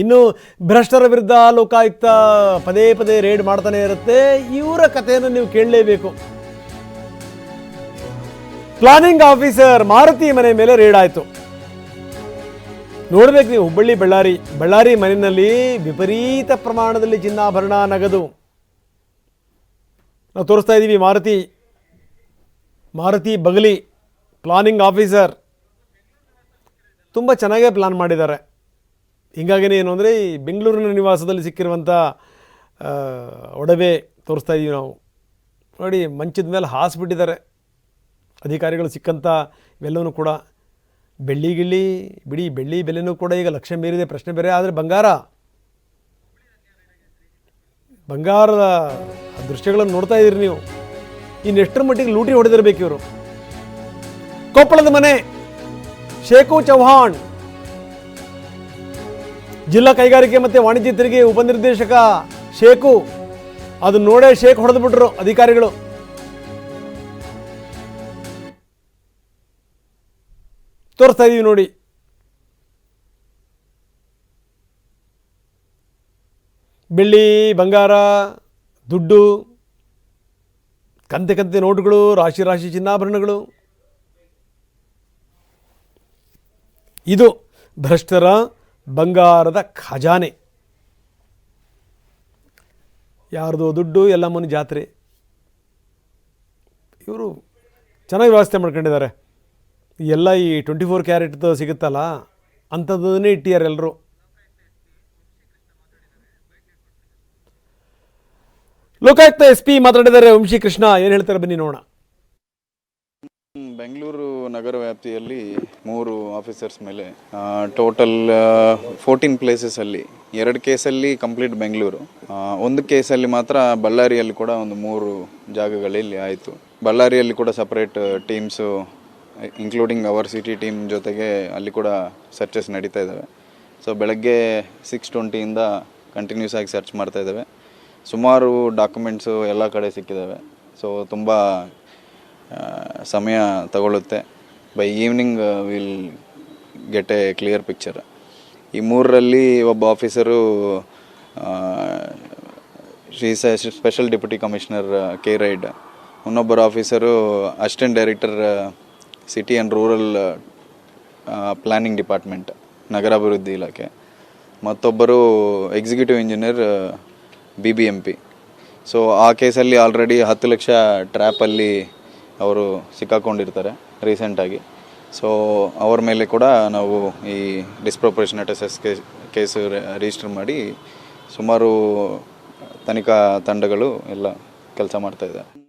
ಇನ್ನು ಭ್ರಷ್ಟರ ವಿರುದ್ಧ ಲೋಕಾಯುಕ್ತ ಪದೇ ಪದೇ ರೇಡ್ ಮಾಡ್ತಾನೆ ಇರುತ್ತೆ. ಇವರ ಕಥೆಯನ್ನು ನೀವು ಕೇಳಲೇಬೇಕು. ಪ್ಲಾನಿಂಗ್ ಆಫೀಸರ್ ಮಾರುತಿ ಮನೆ ಮೇಲೆ ರೇಡ್ ಆಯಿತು. ನೋಡ್ಬೇಕು ನೀವು ಹುಬ್ಬಳ್ಳಿ, ಬಳ್ಳಾರಿ. ಬಳ್ಳಾರಿ ಮನೆಯಲ್ಲಿ ವಿಪರೀತ ಪ್ರಮಾಣದಲ್ಲಿ ಚಿನ್ನಾಭರಣ ನಗದು. ನಾವು ತೋರಿಸ್ತಾ ಇದ್ದೀವಿ Maruti. Maruti Bagali, planning officer. ತುಂಬ ಚೆನ್ನಾಗೇ ಪ್ಲಾನ್ ಮಾಡಿದ್ದಾರೆ. ಹಿಂಗಾಗಿನೇ ಏನು ಅಂದರೆ ಈ ಬೆಂಗಳೂರಿನ ನಿವಾಸದಲ್ಲಿ ಸಿಕ್ಕಿರುವಂಥ ಒಡವೆ ತೋರಿಸ್ತಾ ಇದ್ದೀವಿ ನಾವು. ನೋಡಿ, ಮಂಚದ ಮೇಲೆ ಹಾಸ್ಬಿಟ್ಟಿದ್ದಾರೆ. ಅಧಿಕಾರಿಗಳು ಸಿಕ್ಕಂಥ ಇವೆಲ್ಲವೂ ಕೂಡ. ಬೆಳ್ಳಿ ಗಿಳ್ಳಿ, ಬಿಡಿ ಬೆಳ್ಳಿ ಬೆಲೆನೂ ಕೂಡ ಈಗ ಲಕ್ಷ ಮೀರಿದೆ, ಪ್ರಶ್ನೆ ಬೇರೆ. ಆದರೆ ಬಂಗಾರ, ಬಂಗಾರದ ದೃಶ್ಯಗಳನ್ನು ನೋಡ್ತಾ ಇದ್ದೀರಿ ನೀವು. ಇನ್ನೆಷ್ಟರ ಮಟ್ಟಿಗೆ ಲೂಟಿ ಹೊಡೆದಿರಬೇಕು ಇವರು. ಕೊಪ್ಪಳದ ಮನೆ, ಶೇಖು ಚೌಹಾಣ್. ಜಿಲ್ಲಾ ಕೈಗಾರಿಕೆ ಮತ್ತು ವಾಣಿಜ್ಯ ತೆರಿಗೆ ಉಪನಿರ್ದೇಶಕ ಶೇಖು ಅದು ನೋಡೇ ಶೇಕ್ ಹೊಡೆದು ಬಿಟ್ರು ಅಧಿಕಾರಿಗಳು. ತೋರಿಸ್ತಾ ಇದೀವಿ ನೋಡಿ. ಬೆಳ್ಳಿ, ಬಂಗಾರ, ದುಡ್ಡು, ಕಂತೆ ಕಂತೆ ನೋಟುಗಳು, ರಾಶಿ ರಾಶಿ ಚಿನ್ನಾಭರಣಗಳು. ಇದು ಭ್ರಷ್ಟರ ಬಂಗಾರದ ಖಜಾನೆ. ಯಾರ್ದೋ ದುಡ್ಡು, ಎಲ್ಲಮ್ಮನ ಜಾತ್ರೆ. ಇವರು ಚೆನ್ನಾಗಿ ವ್ಯವಸ್ಥೆ ಮಾಡ್ಕೊಂಡಿದ್ದಾರೆ. ಎಲ್ಲ ಈ ಟ್ವೆಂಟಿ ಫೋರ್ ಕ್ಯಾರೆಟ್ದು ಸಿಗುತ್ತಲ್ಲ, ಅಂಥದ್ದನ್ನೇ ಇಟ್ಟಿದ್ದಾರೆ ಎಲ್ಲರೂ ಲೋಕಾಯುಕ್ತ ಎಸ್ ಪಿ ಮಾತಾಡಿದ್ದಾರೆ ವಂಶಿ ಕೃಷ್ಣ. ಏನು ಹೇಳ್ತಾರೆ ಬನ್ನಿ ನೋಡೋಣ. ಬೆಂಗಳೂರು ನಗರ ವ್ಯಾಪ್ತಿಯಲ್ಲಿ ಮೂರು ಆಫೀಸರ್ಸ್ ಮೇಲೆ ಟೋಟಲ್ ಫೋರ್ಟೀನ್ ಪ್ಲೇಸಸಲ್ಲಿ ಎರಡು ಕೇಸಲ್ಲಿ ಕಂಪ್ಲೀಟ್ ಬೆಂಗಳೂರು. ಒಂದು ಕೇಸಲ್ಲಿ ಮಾತ್ರ ಬಳ್ಳಾರಿಯಲ್ಲಿ ಕೂಡ ಒಂದು ಮೂರು ಜಾಗಗಳಲ್ಲಿ ಆಯಿತು. ಬಳ್ಳಾರಿಯಲ್ಲಿ ಕೂಡ separate teams including our city team ಜೊತೆಗೆ ಅಲ್ಲಿ ಕೂಡ ಸರ್ಚಸ್ ನಡೀತಾ ಇದ್ದಾವೆ. ಸೊ ಬೆಳಗ್ಗೆ ಸಿಕ್ಸ್ ಟ್ವೆಂಟಿಯಿಂದ ಕಂಟಿನ್ಯೂಸ್ ಆಗಿ ಸರ್ಚ್ ಮಾಡ್ತಾ ಇದ್ದಾವೆ. ಸುಮಾರು ಡಾಕ್ಯುಮೆಂಟ್ಸು ಎಲ್ಲ ಕಡೆ ಸಿಕ್ಕಿದ್ದಾವೆ. ಸೊ ತುಂಬ ಸಮಯ ತಗೊಳ್ಳುತ್ತೆ. By evening will get a clear picture ಈ ಮೂರರಲ್ಲಿ ಒಬ್ಬ officer Shri special deputy commissioner K ride ಇನ್ನೊಬ್ಬರು officer assistant director city and rural planning department ನಗರಾಭಿವೃದ್ಧಿ ಇಲಾಖೆ. ಮತ್ತೊಬ್ಬರು executive engineer B B M P so ಆ ಕೇಸಲ್ಲಿ ಆಲ್ರೆಡಿ ಹತ್ತು ಲಕ್ಷ ಟ್ರ್ಯಾಪಲ್ಲಿ ಅವರು ಸಿಕ್ಕಾಕೊಂಡಿರ್ತಾರೆ ರೀಸೆಂಟಾಗಿ ಸೊ ಅವ್ರ ಮೇಲೆ ಕೂಡ ನಾವು ಈ ಡಿಸ್ಪ್ರೊಪರೇಷನಟ್ ಎಸ್ ಕೇಸ್ ಕೇಸು ರಿಜಿಸ್ಟರ್ ಮಾಡಿ ಸುಮಾರು ತನಿಖಾ ತಂಡಗಳು ಎಲ್ಲ ಕೆಲಸ ಮಾಡ್ತಾ ಇದ್ದಾರೆ.